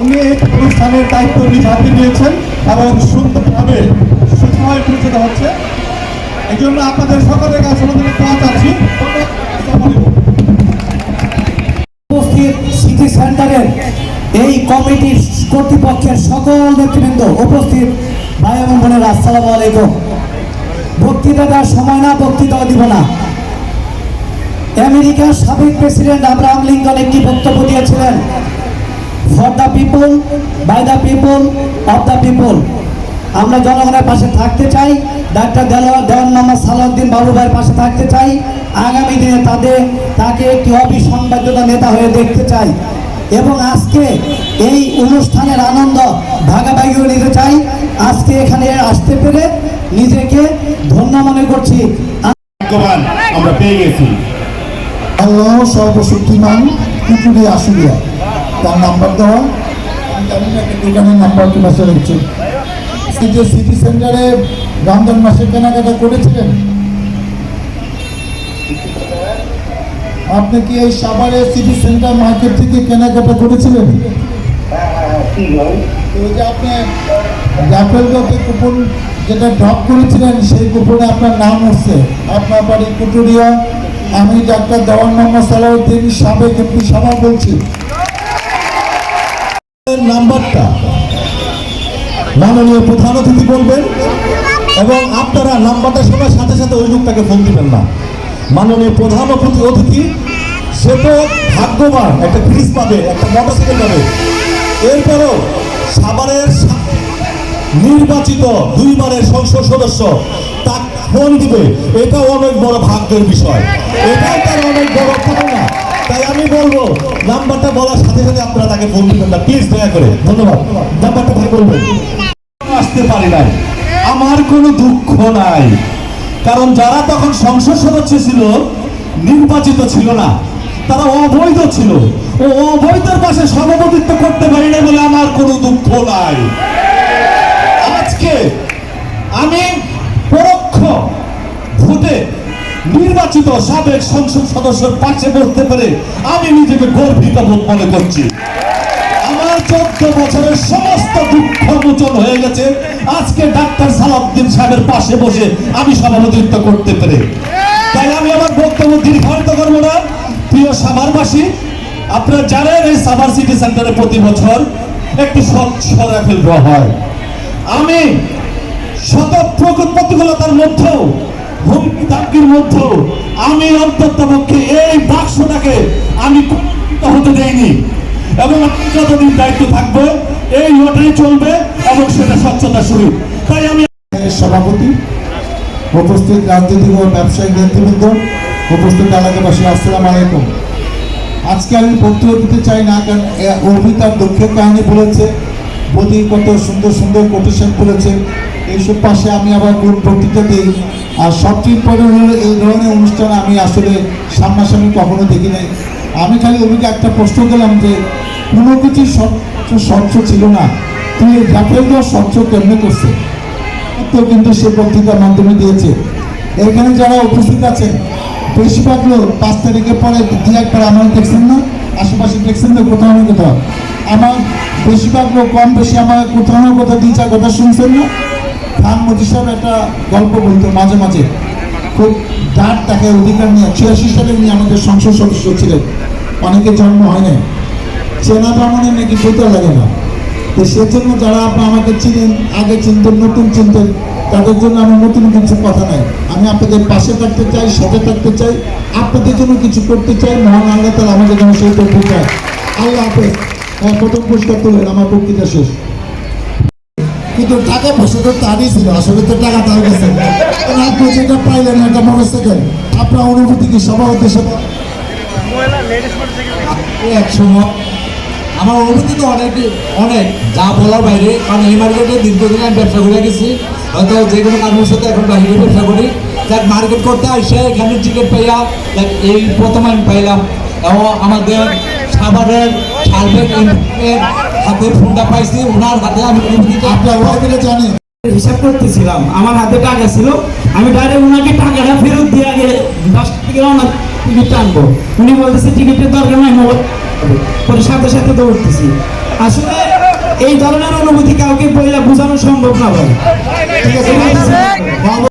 উনি এই অনুষ্ঠানের দায়িত্ব এবং সুন্দরভাবে সুসময় পরিচিত হচ্ছে। এই জন্য আপনাদের সকলের কাছে আমাদের এই কমিটির কর্তৃপক্ষের সকল নেতৃবৃন্দ উপস্থিত। ভাই এবং বোনেরা, আসসালামু আলাইকুম। বক্তৃতা দেওয়ার সময় না, বক্তৃতা দিব না। আমেরিকার সাবেক প্রেসিডেন্ট আব্রাহাম লিঙ্কন একটি বক্তব্য দিয়েছিলেন for the people by the people of the people আমরা জনগণের পাশে থাকতে চাই। ডাক্তার দেওয়ান দেওয়ান মোহাম্মদ সালাউদ্দিন বাবু ভাইয়ের পাশে থাকতে চাই। আগামী দিনে তাদের তাকে একটি অবিসংবাদ্যতা নেতা হয়ে দেখতে চাই। এবং আজকে এই অনুষ্ঠানের আনন্দ ভাগাভাগি করে নিতে চাই। আজকে এখানে আসতে পেরে নিজেকে ধন্য মনে করছি। আমরা পেয়ে গেছি। আল্লাহ সর্বশক্তিমান কুকুরি আসুলিয়া তার নাম্বার দেওয়া। আমি জানি একটা দোকানের নাম্বার কি মাসে রয়েছে যে সিটি সেন্টারে রমজান মাসে কেনাকাটা করেছিলেন? আপনি কি এই সাভারে সিটি সেন্টার মার্কেট থেকে কেনাকাটা করেছিলেন? আপনি ড্রপে কুপন যেটা ড্রপ করেছিলেন, সেই কুপনে আপনার নাম উঠছে আপনার বাড়ি কুটুরিয়া। আমি ডাক্তার দেওয়ান মোহাম্মদ সালাউদ্দিন সাবেক এমপি সভা বলছি। নাম্বারটা মাননীয় প্রধান অতিথি বলবেন এবং আপনারা নাম্বারটা শোনার সাথে সাথে ওই লোকটাকে ফোন দিবেন না। মাননীয় প্রধান অতিথি সে তো ভাগ্যবান, একটা ফ্রিজ পাবে, একটা মোটরসাইকেল পাবে। এরপরও সাভারের নির্বাচিত দুইবারের সংসদ সদস্য তা ফোন দিবে। এটা অনেক বড় ভাগ্যের বিষয়। নাম্বারটা বলার সাথে সাথে আপনারা তাকে ফোন দিবেন না। প্লিজ দয়া করে। ধন্যবাদ। নাম্বারটা ভাই বলবেন। আসতে পারি নাই। আমার কোনো দুঃখ নাই। কারণ যারা তখন সংসদ সদস্য ছিল, নির্বাচিত ছিল না, তারা অবৈধ ছিল। ও অবৈধের পাশে সভাপতিত্ব করতে পারি না বলে আমার কোনো দুঃখ নাই আজকে আমি পরোক্ষ ভোটে নির্বাচিত সাবেক সংসদ সদস্যের পাশে বসতে পেরে আমি নিজেকে গর্বিত বোধ মনে করছি। আমার চোদ্দ বছরের সমস্ত দুঃখ মোচন হয়ে গেছে। আজকে ডাক্তার সালাউদ্দিন সাহেবের পাশে বসে আমি সভাপতিত্ব করতে পেরে। তাই আমি আমার বক্তব্য দীর্ঘায়িত করব না। প্রিয় সাভারবাসী, আপনারা জানেন এই সাভার সিটি সেন্টারে প্রতি বছর একটি স্বচ্ছ রাফেল হয়। আমি শত প্রতিকূলতার মধ্যেও মধ্যেও আমি অন্তত পক্ষে এই বাক্সটাকে আমি কুণ্ঠিত হতে দেইনি। এবং আমি যতদিন দায়িত্ব থাকব, এই লটারি চলবে এবং সেটা স্বচ্ছতা শুরু। তাই আমি সভাপতি, উপস্থিত রাজনৈতিক ও ব্যবসায়িক নেতৃবৃন্দ, উপস্থিত এলাকাবাসী, আসসালাম আলাইকুম। আজকে আমি বক্তব্য দিতে চাই না, কারণ তার দুঃখের কাহিনী বলেছে। বদি কত সুন্দর সুন্দর কোটেশন বলেছে এইসব পাশে আমি আবার কোন বক্তৃতা দিই। আর সবচেয়ে ইম্পর্টেন্ট হলো এই ধরনের অনুষ্ঠান আমি আসলে সামনাসামনি কখনো দেখি নাই। আমি খালি অভিকে একটা প্রশ্ন করলাম যে, কোনো কিছু স্বচ্ছ ছিল না। তুই জাতীয় স্বচ্ছ কেমনে করছে? তো কিন্তু সে বক্তৃতার মাধ্যমে দিয়েছে। এখানে যারা উপস্থিত আছেন, বেশিরভাগ লোক পাঁচ তারিখের পরে দু একবার আমার দেখছেন না, আশেপাশে দেখছেন না, কোথাও না কোথাও। আমার বেশিরভাগ লোক কম বেশি আমার কোথাও না কোথাও দুই চার কথা শুনছেন না? খান মজি সাহেব একটা গল্প বলতো মাঝে মাঝে। খুব ডাক তাকে অধিকার নিয়ে ছিয়াশি সালে উনি আমাদের সংসদ সদস্য ছিলেন। অনেকে জন্ম হয় নাই। চেনা ভ্রমণে নাকি বেতন লাগে না। তো সেজন্য যারা আপনি আমাকে চিনেন, আগে চিনতেন, নতুন চিনতেন, তাদের জন্য আমার নতুন কিছু কথা নাই। আমি আপনাদের পাশে থাকতে চাই, সাথে থাকতে চাই, আপনাদের জন্য কিছু করতে চাই। মহান আল্লাহ তালা আমাদের জন্য সেই করতে চাই আল্লাহ হাফেজ। প্রথম পুরস্কার তোলেন আমার বক্তৃতা শেষ। কিন্তু টাকা পয়সা তো তারই ছিল, আসলে তো টাকা তার কাছে। আপনি যেটা পাইলেন একটা মোটরসাইকেল আপনার অনুভূতি কি সবার উদ্দেশ্যে? আমার অনুভূতি তো অনেক অনেক। যা বলার বাইরে, কারণ এই মার্কেটে দীর্ঘদিন আমি ব্যবসা করে গেছি। হয়তো যে কোনো কারণের সাথে এখন বাইরে ব্যবসা করি। যাক মার্কেট করতে আসে এখানে টিকিট পাইয়া এই প্রথম আমি পাইলাম। এবং আমাদের সাভারের হাতে ফোনটা পাইছি ওনার হাতে আমি আপনার জানে হিসাব করতেছিলাম আমার হাতে টাকা ছিল আমি ডাইরেক্ট ওনাকে টাকাটা ফেরত দিয়ে আগে দশ থেকে ওনার টিকিট টানবো উনি বলতেছে টিকিটের দরকার নাই মোবাইল পরে সাথে সাথে দৌড়তেছি। আসলে এই ধরনের অনুভূতি কাউকে বইলে বোঝানো সম্ভব না ভাই। ঠিক আছে?